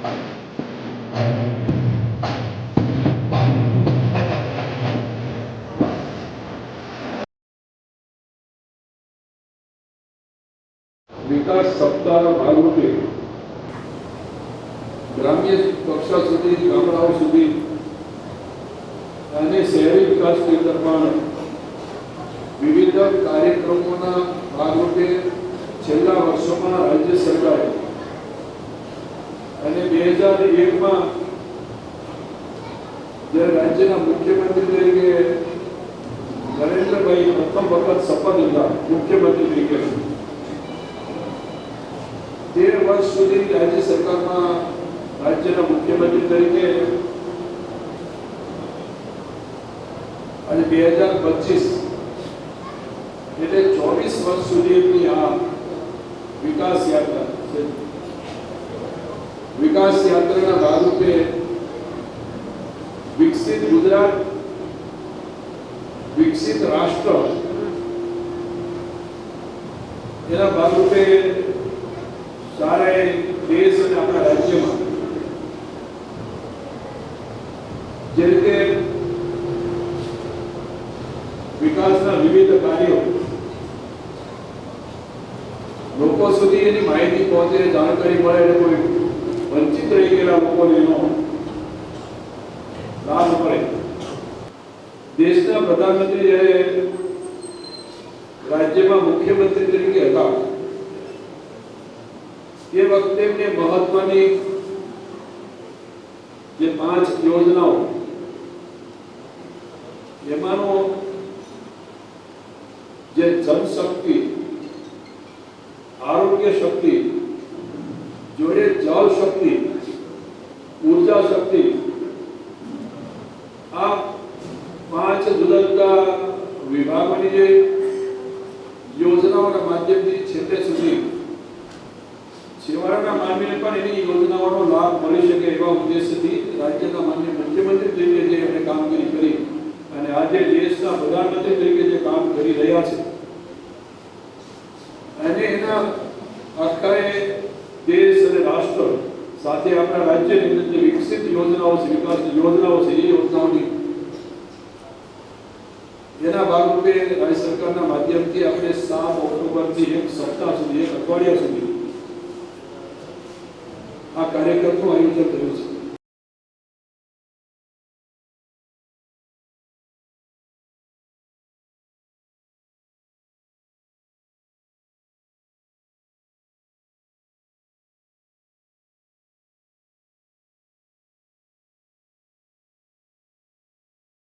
વિકાસ સપ્તાહના ભાગરૂપે ગ્રામ્ય કક્ષા સુધી, ગામડાઓ સુધી, અને શહેરી વિકાસ કેન્દ્રમાં વિવિધ કાર્યક્રમોના ભાગરૂપે છેલ્લા વર્ષોમાં રાજ્ય સરકારે અને બે હજાર એકમાં જ્યારે રાજ્યના મુખ્યમંત્રી તરીકે નરેન્દ્રભાઈ પ્રથમ વખત શપથ લીધા, મુખ્યમંત્રી તરીકે. તેર વર્ષ સુધી રાજ્ય સરકારમાં રાજ્યના મુખ્યમંત્રી તરીકે અને બે હજાર પચીસ એટલે ચોવીસ વર્ષ સુધીની આ વિકાસ યાત્રા વિકાસ યાત્રાના ભાગરૂપે વિકસિત ગુજરાત, વિકસિત રાષ્ટ્ર, એના ભાગરૂપે સારા દેશ અને આપણા રાજ્યમાં જે રીતે વિકાસના વિવિધ કાર્યો લોકો સુધી એની માહિતી પહોંચે, જાણકારી મળે એટલે કોઈ લોકોને એનો લાભ મળે દેશના પ્રધાનમંત્રી જ્યારે રાજ્યમાં મુખ્યમંત્રી તરીકે હતા એ વખતે એમને મહત્વની જે પાંચ યોજનાઓ એમાંનો જે જનશક્તિ આરોગ્ય શક્તિ જોડે જળ શક્તિ, ઊર્જા શક્તિ, આ પાંચ જુદા જુદા વિભાગોની જે યોજનાઓના માધ્યમથી છેલ્લે સુધી છેવાડાના માનવીને પણ એની યોજનાઓનો લાભ મળી શકે એવા ઉદ્દેશથી રાજ્યના માન્ય મુખ્યમંત્રી તરીકે જે એમણે કામગીરી કરી અને આજે દેશના પ્રધાનમંત્રી તરીકે જે કામ કરી રહ્યા છે. અને એના આખા એ દેશ અને રાષ્ટ્ર સાથે આપણા રાજ્યની અંદર જે વિકસિત યોજનાઓ છે વિકાસની યોજનાઓ છે એ યોજનાઓની એના ભાગરૂપે રાજ્ય સરકારના માધ્યમથી આપણે સાત ઓક્ટોબરથી એક સપ્તાહ સુધી એક અઠવાડિયા સુધી આ કાર્યક્રમનું આયોજન કર્યું છે